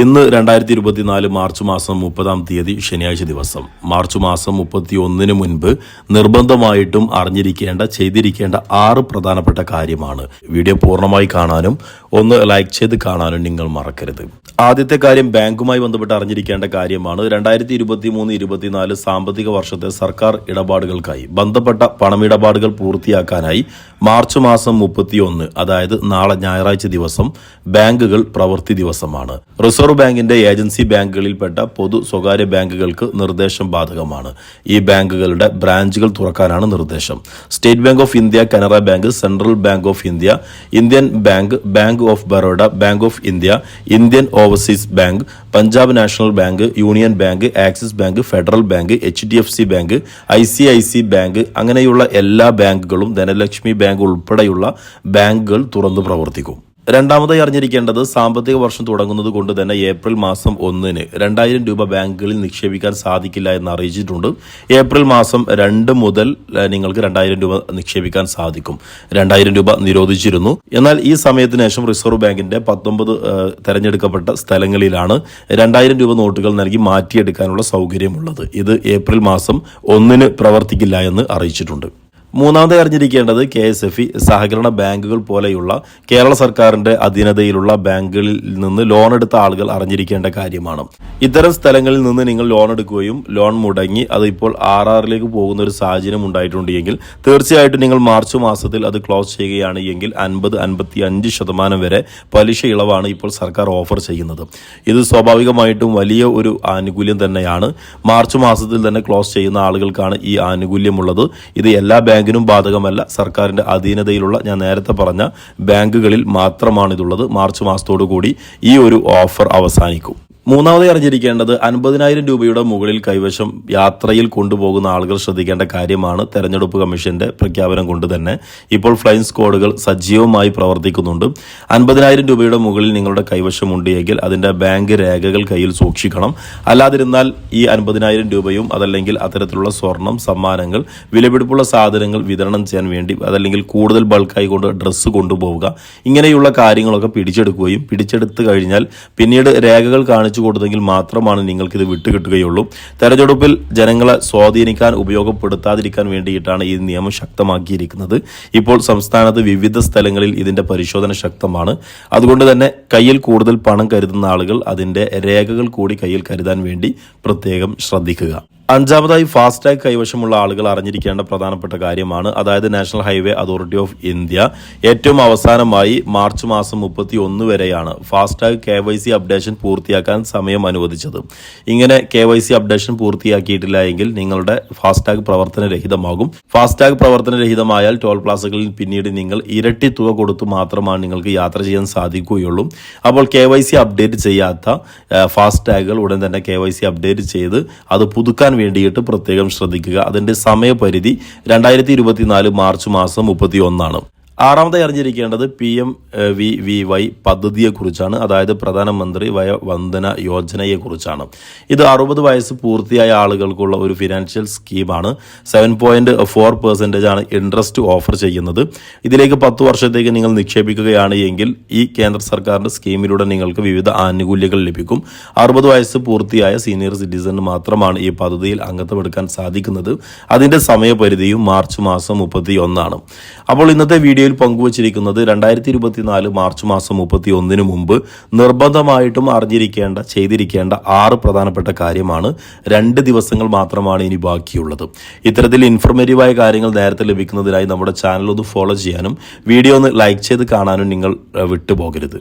ഇന്ന് രണ്ടായിരത്തി ഇരുപത്തിനാല് മാർച്ച് മാസം മുപ്പതാം തീയതി ശനിയാഴ്ച ദിവസം. മാർച്ച് മാസം മുപ്പത്തി ഒന്നിന് മുൻപ് നിർബന്ധമായിട്ടും അറിഞ്ഞിരിക്കേണ്ട ചെയ്തിരിക്കേണ്ട ആറ് പ്രധാനപ്പെട്ട കാര്യമാണ്. വീഡിയോ പൂർണമായി കാണാനും ഒന്ന് ലൈക്ക് ചെയ്ത് കാണാനും നിങ്ങൾ മറക്കരുത്. ആദ്യത്തെ കാര്യം ബാങ്കുമായി ബന്ധപ്പെട്ട് അറിഞ്ഞിരിക്കേണ്ട കാര്യമാണ്. രണ്ടായിരത്തി ഇരുപത്തി മൂന്ന് ഇരുപത്തിനാല് സാമ്പത്തിക വർഷത്തെ സർക്കാർ ഇടപാടുകൾക്കായി ബന്ധപ്പെട്ട പണമിടപാടുകൾ പൂർത്തിയാക്കാനായി മാർച്ച് മാസം മുപ്പത്തിയൊന്ന് അതായത് നാളെ ഞായറാഴ്ച ദിവസം ബാങ്കുകൾ പ്രവൃത്തി ദിവസമാണ്. റിസർവ് ബാങ്കിന്റെ ഏജൻസി ബാങ്കുകളിൽപ്പെട്ട പൊതു സ്വകാര്യ ബാങ്കുകൾക്ക് നിർദ്ദേശം ബാധകമാണ്. ഈ ബാങ്കുകളുടെ ബ്രാഞ്ചുകൾ തുറക്കാനാണ് നിർദ്ദേശം. State bank of India Canara bank central bank of India Indian bank bank of Baroda bank of India Indian overseas bank Punjab national bank union bank axis bank federal bank H D F C bank I C I C bank അങ്ങനെയുള്ള എല്ലാ ബാങ്കുകളും Dhanlaxmi bank ഉൾപ്പെടെയുള്ള ബാങ്കുകൾ തുറന്നു പ്രവർത്തിക്കും. രണ്ടാമതായി അറിഞ്ഞിരിക്കേണ്ടത് സാമ്പത്തിക വർഷം തുടങ്ങുന്നത് കൊണ്ട് തന്നെ ഏപ്രിൽ മാസം ഒന്നിന് രണ്ടായിരം രൂപ ബാങ്കുകളിൽ നിക്ഷേപിക്കാൻ സാധിക്കില്ല എന്ന് അറിയിച്ചിട്ടുണ്ട്. ഏപ്രിൽ മാസം രണ്ട് മുതൽ നിങ്ങൾക്ക് രണ്ടായിരം രൂപ നിക്ഷേപിക്കാൻ സാധിക്കും. രണ്ടായിരം രൂപ നിരോധിച്ചിരുന്നു. എന്നാൽ ഈ സമയത്തിന് ശേഷം റിസർവ് ബാങ്കിന്റെ പത്തൊമ്പത് തെരഞ്ഞെടുക്കപ്പെട്ട സ്ഥലങ്ങളിലാണ് രണ്ടായിരം രൂപ നോട്ടുകൾ നൽകി മാറ്റിയെടുക്കാനുള്ള സൗകര്യമുള്ളത്. ഇത് ഏപ്രിൽ മാസം ഒന്നിന് പ്രവർത്തിക്കില്ല എന്ന് അറിയിച്ചിട്ടുണ്ട്. മൂന്നാമതായി അറിഞ്ഞിരിക്കേണ്ടത് കെ എസ് എഫ് ഇ സഹകരണ ബാങ്കുകൾ പോലെയുള്ള കേരള സർക്കാരിന്റെ അധീനതയിലുള്ള ബാങ്കുകളിൽ നിന്ന് ലോൺ എടുത്ത ആളുകൾ അറിഞ്ഞിരിക്കേണ്ട കാര്യമാണ്. ഇത്തരം സ്ഥലങ്ങളിൽ നിന്ന് നിങ്ങൾ ലോൺ എടുക്കുകയും ലോൺ മുടങ്ങി അത് ഇപ്പോൾ ആർ ആറിലേക്ക് പോകുന്ന ഒരു സാഹചര്യം ഉണ്ടായിട്ടുണ്ടെങ്കിൽ തീർച്ചയായിട്ടും നിങ്ങൾ മാർച്ച് മാസത്തിൽ അത് ക്ലോസ് ചെയ്യുകയാണ് എങ്കിൽ അൻപത് അൻപത്തി അഞ്ച് ശതമാനം വരെ പലിശ ഇളവാണ് ഇപ്പോൾ സർക്കാർ ഓഫർ ചെയ്യുന്നത്. ഇത് സ്വാഭാവികമായിട്ടും വലിയ ഒരു ആനുകൂല്യം തന്നെയാണ്. മാർച്ച് മാസത്തിൽ തന്നെ ക്ലോസ് ചെയ്യുന്ന ആളുകൾക്കാണ് ഈ ആനുകൂല്യമുള്ളത്. ഇത് എല്ലാ ബാങ്കിനും ബാധകമല്ല. സർക്കാരിന്റെ അധീനതയിലുള്ള ഞാൻ നേരത്തെ പറഞ്ഞ ബാങ്കുകളിൽ മാത്രമാണിതുള്ളത്. മാർച്ച് മാസത്തോടു കൂടി ഈ ഒരു ഓഫർ അവസാനിക്കും. മൂന്നാമതായി അറിഞ്ഞിരിക്കേണ്ടത് അൻപതിനായിരം രൂപയുടെ മുകളിൽ കൈവശം യാത്രയിൽ കൊണ്ടുപോകുന്ന ആളുകൾ ശ്രദ്ധിക്കേണ്ട കാര്യമാണ് തെരഞ്ഞെടുപ്പ് കമ്മീഷന്റെ പ്രഖ്യാപനം കൊണ്ട് തന്നെ. ഇപ്പോൾ ഫ്ലൈൻ സ്ക്വാഡുകൾ സജീവമായി പ്രവർത്തിക്കുന്നുണ്ട്. അൻപതിനായിരം രൂപയുടെ മുകളിൽ നിങ്ങളുടെ കൈവശം ഉണ്ടെങ്കിൽ അതിന്റെ ബാങ്ക് രേഖകൾ കയ്യിൽ സൂക്ഷിക്കണം. അല്ലാതിരുന്നാൽ ഈ അൻപതിനായിരം രൂപയും അതല്ലെങ്കിൽ അത്തരത്തിലുള്ള സ്വർണം സമ്മാനങ്ങൾ വിലപിടിപ്പുള്ള സാധനങ്ങൾ വിതരണം ചെയ്യാൻ വേണ്ടി അതല്ലെങ്കിൽ കൂടുതൽ ബൾക്കായി കൊണ്ട് ഡ്രസ്സ് കൊണ്ടുപോവുക. ഇങ്ങനെയുള്ള കാര്യങ്ങളൊക്കെ പിടിച്ചെടുക്കുകയും പിടിച്ചെടുത്തു കഴിഞ്ഞാൽ പിന്നീട് രേഖകൾ കാണിച്ചു കൊടുത്തെങ്കിൽ മാത്രമാണ് നിങ്ങൾക്കിത് വിട്ടുകിട്ടുകയുള്ളൂ. തെരഞ്ഞെടുപ്പിൽ ജനങ്ങളെ സ്വാധീനിക്കാൻ ഉപയോഗപ്പെടുത്താതിരിക്കാൻ വേണ്ടിയിട്ടാണ് ഈ നിയമം ശക്തമാക്കിയിരിക്കുന്നത്. ഇപ്പോൾ സംസ്ഥാനത്ത് വിവിധ സ്ഥലങ്ങളിൽ ഇതിന്റെ പരിശോധന ശക്തമാണ്. അതുകൊണ്ട് തന്നെ കയ്യിൽ കൂടുതൽ പണം കരുതുന്ന ആളുകൾ അതിന്റെ രേഖകൾ കൂടി കയ്യിൽ കരുതാൻ വേണ്ടി പ്രത്യേകം ശ്രദ്ധിക്കുക. അഞ്ചാമതായി ഫാസ്ടാഗ് കൈവശമുള്ള ആളുകൾ അറിഞ്ഞിരിക്കേണ്ട പ്രധാനപ്പെട്ട കാര്യമാണ്. അതായത് national highway authority of India ഏറ്റവും അവസാനമായി മാർച്ച് മാസം മുപ്പത്തി ഒന്ന് വരെയാണ് FASTag K Y C updation പൂർത്തിയാക്കാൻ സമയം അനുവദിച്ചത്. ഇങ്ങനെ കെ വൈ സി അപ്ഡേഷൻ പൂർത്തിയാക്കിയിട്ടില്ല എങ്കിൽ നിങ്ങളുടെ ഫാസ്ടാഗ് പ്രവർത്തനരഹിതമാകും. ഫാസ്ടാഗ് പ്രവർത്തനരഹിതമായാൽ ടോൾ പ്ലാസകളിൽ പിന്നീട് നിങ്ങൾ ഇരട്ടി തുക കൊടുത്തു മാത്രമാണ് നിങ്ങൾക്ക് യാത്ര ചെയ്യാൻ സാധിക്കുകയുള്ളൂ. അപ്പോൾ കെ വൈ സി അപ്ഡേറ്റ് ചെയ്യാത്ത ഫാസ്ടാഗുകൾ ഉടൻ തന്നെ കെ വൈ സി അപ്ഡേറ്റ് ചെയ്ത് അത് പുതുക്കാൻ വേണ്ടിയിട്ട് പ്രത്യേകം ശ്രദ്ധിക്കുക. അതിന്റെ സമയപരിധി രണ്ടായിരത്തി മാർച്ച് മാസം മുപ്പത്തി ഒന്നാണ് ആറാമതായി അറിഞ്ഞിരിക്കേണ്ടത് P M V V Y പദ്ധതിയെക്കുറിച്ചാണ്. അതായത് പ്രധാനമന്ത്രി വയ വന്ദന യോജനയെക്കുറിച്ചാണ്. ഇത് അറുപത് വയസ്സ് പൂർത്തിയായ ആളുകൾക്കുള്ള ഒരു ഫിനാൻഷ്യൽ സ്കീമാണ്. സെവൻ പോയിന്റ് ഫോർ പെർസെന്റേജ് ആണ് ഇൻട്രസ്റ്റ് ഓഫർ ചെയ്യുന്നത്. ഇതിലേക്ക് പത്ത് വർഷത്തേക്ക് നിങ്ങൾ നിക്ഷേപിക്കുകയാണ് എങ്കിൽ ഈ കേന്ദ്ര സർക്കാരിന്റെ സ്കീമിലൂടെ നിങ്ങൾക്ക് വിവിധ ആനുകൂല്യങ്ങൾ ലഭിക്കും. അറുപത് വയസ്സ് പൂർത്തിയായ സീനിയർ സിറ്റിസൺ മാത്രമാണ് ഈ പദ്ധതിയിൽ അംഗത്വമെടുക്കാൻ സാധിക്കുന്നത്. അതിന്റെ സമയപരിധിയും മാർച്ച് മാസം മുപ്പത്തി ഒന്നാണ് അപ്പോൾ ഇന്നത്തെ വീഡിയോയിൽ പങ്കുവച്ചിരിക്കുന്നത് രണ്ടായിരത്തി ഇരുപത്തിനാല് മാർച്ച് മാസം മുപ്പത്തി ഒന്നിന് മുമ്പ് നിർബന്ധമായിട്ടും അറിഞ്ഞിരിക്കേണ്ട ചെയ്തിരിക്കേണ്ട ആറ് പ്രധാനപ്പെട്ട കാര്യമാണ്. രണ്ട് ദിവസങ്ങൾ മാത്രമാണ് ഇനി ബാക്കിയുള്ളത്. ഇത്തരത്തിൽ ഇൻഫർമേറ്റീവായ കാര്യങ്ങൾ നേരത്തെ ലഭിക്കുന്നതിനായി നമ്മുടെ ചാനൽ ഒന്ന് ഫോളോ ചെയ്യാനും വീഡിയോ ഒന്ന് ലൈക്ക് ചെയ്ത് കാണാനും നിങ്ങൾ വിട്ടുപോകരുത്.